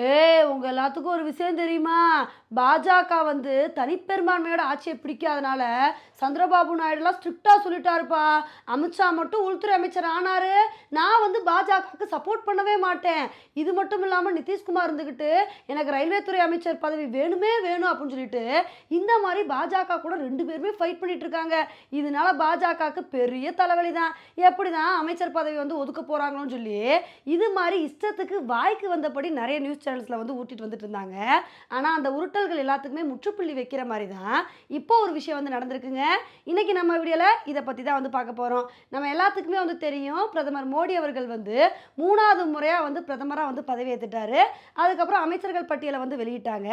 ஏ உங்க எல்லாத்துக்கும் ஒரு விஷயம் தெரியுமா? பாஜக வந்து தனிப்பெரும்பான்மையோட ஆட்சியை பிடிக்காதனால சந்திரபாபு நாயுடுலாம் ஸ்ட்ரிக்டாக சொல்லிட்டாருப்பா. அமித்ஷா மட்டும் உள்துறை அமைச்சர் ஆனாரு. நான் வந்து பாஜகவுக்கு சப்போர்ட் பண்ணவே மாட்டேன். இது மட்டும் இல்லாமல் நிதிஷ்குமார் இருந்துக்கிட்டு எனக்கு ரயில்வே துறை அமைச்சர் பதவி வேணுமே வேணும் அப்படின்னு சொல்லிட்டு இந்த மாதிரி பாஜக கூட ரெண்டு பேருமே ஃபைட் பண்ணிட்டு இருக்காங்க. இதனால பாஜகவுக்கு பெரிய தலைவலி தான் எப்படி தான் அமைச்சர் பதவி வந்து ஒதுக்க போகிறாங்களோன்னு சொல்லி இது மாதிரி இஷ்டத்துக்கு வாய்க்கு வந்தபடி நிறைய நியூஸ் சேனல்ஸில் வந்து ஊட்டிட்டு வந்துட்டு இருந்தாங்க. ஆனால் அந்த உருட்டல்கள் எல்லாத்துக்குமே முற்றுப்புள்ளி வைக்கிற மாதிரி தான் இப்போ ஒரு விஷயம் வந்து நடந்திருக்குங்க. இன்னைக்கு நம்ம வீடியோவில் இதை பற்றி தான் வந்து பார்க்க போகிறோம் நம்ம எல்லாத்துக்குமே வந்து தெரியும் பிரதமர் மோடி அவர்கள் வந்து மூணாவது முறையாக வந்து பிரதமராக வந்து பதவியேற்றுட்டாரு அதுக்கப்புறம் அமைச்சர்கள் பட்டியலை வந்து வெளியிட்டாங்க.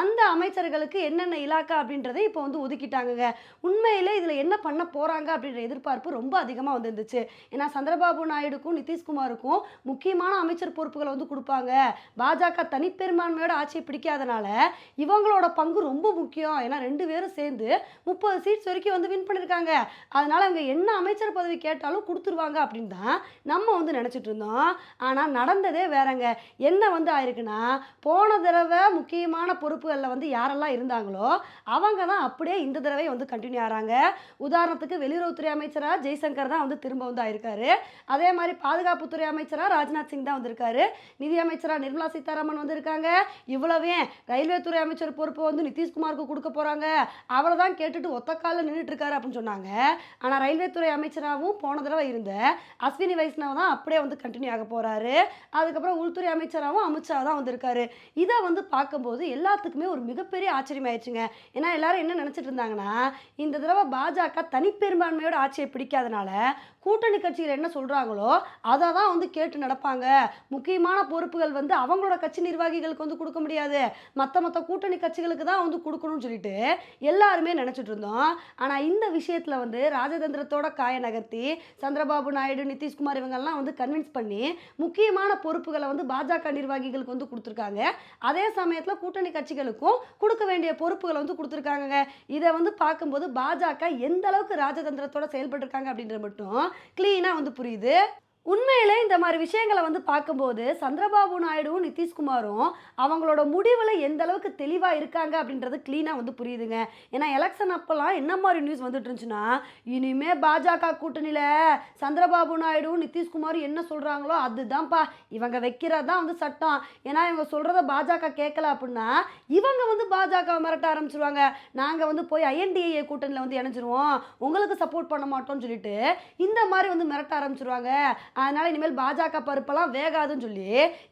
அந்த அமைச்சர்களுக்கு என்னென்ன இலாக்கா அப்படின்றத இப்போ வந்து ஒதுக்கிட்டாங்கங்க. உண்மையிலே இதில் என்ன பண்ண போகிறாங்க அப்படின்ற எதிர்பார்ப்பு ரொம்ப அதிகமாக வந்துருந்துச்சு. ஏன்னா சந்திரபாபு நாயுடுக்கும் நிதிஷ்குமாருக்கும் முக்கியமான அமைச்சர் பொறுப்புகளை வந்து கொடுப்பாங்க. பாஜக தனிப்பெரும்பான்மையோட ஆட்சியை பிடிக்காதனால இவங்களோட பங்கு ரொம்ப முக்கியம். ஏன்னா ரெண்டு பேரும் சேர்ந்து முப்பது சீட்ஸ் வரைக்கும் வந்து வின் பண்ணியிருக்காங்க அதனால அவங்க என்ன அமைச்சர் பதவி கேட்டாலும் கொடுத்துருவாங்க அப்படின்னு தான் நம்ம வந்து நினச்சிட்டு இருந்தோம். ஆனால் நடந்ததே வேறங்க. என்ன வந்து ஆயிருக்குன்னா போன தடவை முக்கியமான பொறுப்புகளில் வந்து யாரெல்லாம் இருந்தாங்களோ அவங்க தான் அப்படியே இந்த தடவை வந்து கண்டினியூ ஆகிறாங்க உதாரணத்துக்கு வெளியுறவுத்துறை அமைச்சராக ஜெய்சங்கர் தான் வந்து திரும்ப வந்து ஆயிருக்காரு. அதே மாதிரி பாதுகாப்புத்துறை அமைச்சராக ராஜ்நாத் சிங் தான் வந்திருக்காரு. நிதியமைச்சராக நிர்மலா சீதாராமன் வந்திருக்காங்க. இவ்வளவே ரயில்வே துறை அமைச்சர் பொறுப்பு வந்து நிதிஷ்குமாருக்கு கொடுக்க போகிறாங்க அவரை தான் கேட்டுட்டு ஒத்த காலில் நின்றுட்டு இருக்காரு அப்படின்னு சொன்னாங்க. ஆனால் ரயில்வே துறை அமைச்சராகவும் போன தடவை இருந்த அஸ்வினி வைஷ்ணவ் தான் அப்படியே வந்து கண்டினியூ ஆக போகிறாரு அதுக்கப்புறம் உள்துறை அமைச்சராகவும் அமித்ஷா தான் வந்திருக்காரு. இதை வந்து பார்க்கும்போது எல்லாத்துக்குமே ஒரு மிகப்பெரிய ஆச்சரியமாயிடுச்சுங்க ஏன்னா எல்லாரும் என்ன நினச்சிட்டு இருந்தாங்கன்னா இந்த தடவை பாஜக தனிப்பெரும்பான்மையோட ஆட்சியை பிடிக்காதனால கூட்டணி கட்சிகள் என்ன சொல்கிறாங்களோ அதை தான் வந்து கேட்டு நடப்பாங்க. முக்கியமான பொறுப்புகள் வந்து அவங்களோட கட்சி நிர்வாகிகளுக்கு வந்து கொடுக்க முடியாது. மற்ற மற்ற கூட்டணி கட்சிகளுக்கு தான் வந்து கொடுக்கணும்னு சொல்லிட்டு எல்லாருமே நினச்சிட்டு இருந்தோம். ஆனால் இந்த விஷயத்தில் வந்து ராஜதந்திரத்தோட காய நகர்த்தி சந்திரபாபு நாயுடு நிதிஷ்குமார் இவங்கெல்லாம் வந்து கன்வின்ஸ் பண்ணி முக்கியமான பொறுப்புகளை வந்து பாஜக நிர்வாகிகளுக்கு வந்து கொடுத்துருக்காங்க. அதே சமயத்தில் கூட்டணி கட்சிகளுக்கும் கொடுக்க வேண்டிய பொறுப்புகளை வந்து கொடுத்துருக்காங்க இதை வந்து பார்க்கும்போது பாஜக எந்த அளவுக்கு ராஜதந்திரத்தோட செயல்பட்டிருக்காங்க அப்படின்றது மட்டும் க்ளீனாக வந்து புரியுது. உண்மையிலே இந்த மாதிரி விஷயங்களை வந்து பார்க்கும்போது சந்திரபாபு நாயுடுவும் நிதிஷ்குமாரும் அவங்களோட முடிவில் எந்த அளவுக்கு தெளிவாக இருக்காங்க அப்படின்றது க்ளீனாக வந்து புரியுதுங்க. ஏன்னா எலெக்ஷன் அப்போல்லாம் என்ன மாதிரி நியூஸ் வந்துட்டு இருந்துச்சுன்னா இனிமே பாஜக கூட்டணியில் சந்திரபாபு நாயுடுவும் நிதிஷ்குமாரும் என்ன சொல்கிறாங்களோ அதுதான்ப்பா. இவங்க வைக்கிறது தான் வந்து சட்டம். ஏன்னா இவங்க சொல்கிறத பாஜக கேட்கல அப்படின்னா இவங்க வந்து பாஜக மிரட்ட ஆரம்பிச்சிருவாங்க. நாங்கள் வந்து போய் ஐஎன்டிஏ கூட்டணியில் வந்து இணைஞ்சிருவோம். உங்களுக்கு சப்போர்ட் பண்ண மாட்டோம்னு சொல்லிட்டு இந்த மாதிரி வந்து மிரட்ட ஆரம்பிச்சிருவாங்க. அதனால் இனிமேல் பாஜக பருப்பெல்லாம் வேகாதுன்னு சொல்லி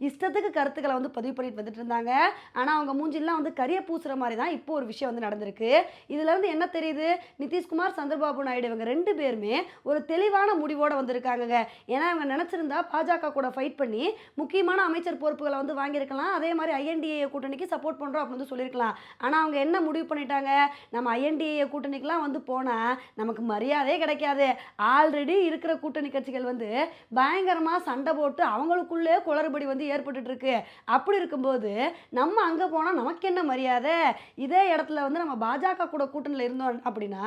இஷ்டத்துக்கு கருத்துக்களை வந்து பதிவு பண்ணிட்டு வந்துட்டு இருந்தாங்க. ஆனால் அவங்க மூஞ்சிலாம் வந்து கரிய பூசுகிற மாதிரி தான் இப்போ ஒரு விஷயம் வந்து நடந்திருக்கு. இதுலேருந்து என்ன தெரியுது? நிதிஷ்குமார் சந்திரபாபு நாயுடு இவங்க ரெண்டு பேருமே ஒரு தெளிவான முடிவோடு வந்திருக்காங்கங்க. ஏன்னா இவங்க நினச்சிருந்தா பாஜக கூட ஃபைட் பண்ணி முக்கியமான அமைச்சர் பொறுப்புகளை வந்து வாங்கியிருக்கலாம். அதே மாதிரி ஐஎன்டிஏ கூட்டணிக்கு சப்போர்ட் பண்ணுறோம் அப்படின்னு வந்து சொல்லியிருக்கலாம். ஆனால் அவங்க என்ன முடிவு பண்ணிட்டாங்க? நம்ம ஐஎன்டிஏ கூட்டணிக்கெலாம் வந்து போனால் நமக்கு மரியாதையே கிடைக்காது. ஆல்ரெடி இருக்கிற கூட்டணி கட்சிகள் வந்து பயங்கரமாக சண்டை போட்டு அவங்களுக்குள்ளே குளறுபடி வந்து ஏற்பட்டுட்டுருக்கு அப்படி இருக்கும்போது நம்ம அங்கே போனால் நமக்கு என்ன மரியாதை? இதே இடத்துல வந்து நம்ம பாஜக கூட கூட்டணியில் இருந்தோம் அப்படின்னா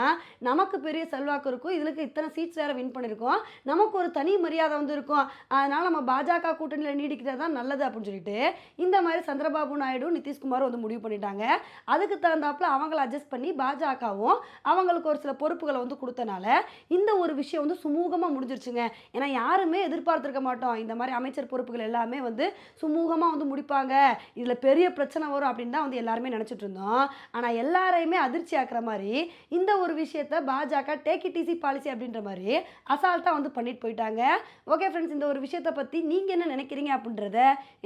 நமக்கு பெரிய செல்வாக்கு இருக்கும். இதுக்கு இத்தனை சீட்ஸ் வேறு வின் பண்ணியிருக்கோம் நமக்கு ஒரு தனி மரியாதை வந்து இருக்கும். அதனால் நம்ம பாஜக கூட்டணியில் நீடிக்கிறது தான் நல்லது அப்படின்னு சொல்லிட்டு இந்த மாதிரி சந்திரபாபு நாயுடு நிதிஷ்குமார் வந்து முடிவு பண்ணிட்டாங்க. அதுக்கு தகுந்தாப்புல அவங்கள அட்ஜஸ்ட் பண்ணி பாஜகவும் அவங்களுக்கு ஒரு சில பொறுப்புகளை வந்து கொடுத்தனால இந்த ஒரு விஷயம் வந்து சுமூகமாக முடிஞ்சிருச்சுங்க. ஏன்னா யாரும் எதிர்பார்த்துருக்க மாட்டோம். இந்த மாதிரி அமைச்சர் பொறுப்புகள் எல்லாமே வந்து சுமூகமாக வந்து முடிப்பாங்க. இதில் பெரிய பிரச்சனை வரும் அப்படின்னு தான் வந்து எல்லாருமே நினச்சிட்டு இருந்தோம். ஆனால் எல்லாரையுமே அதிர்ச்சி ஆக்குற மாதிரி இந்த ஒரு விஷயத்த பாஜக டேக் இட் ஈஸி பாலிசி அப்படின்ற மாதிரி அசால்ட்டாக வந்து பண்ணிட்டு போயிட்டாங்க. ஓகே ஃப்ரெண்ட்ஸ் இந்த ஒரு விஷயத்தை பற்றி நீங்கள் என்ன நினைக்கிறீங்க அப்படின்றத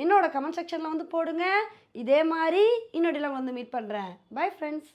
என்னோட கமெண்ட் செக்ஷனில் வந்து போடுங்க. இதே மாதிரி இன்னொடியில் வந்து மீட் பண்ணுறேன் பை ஃப்ரெண்ட்ஸ்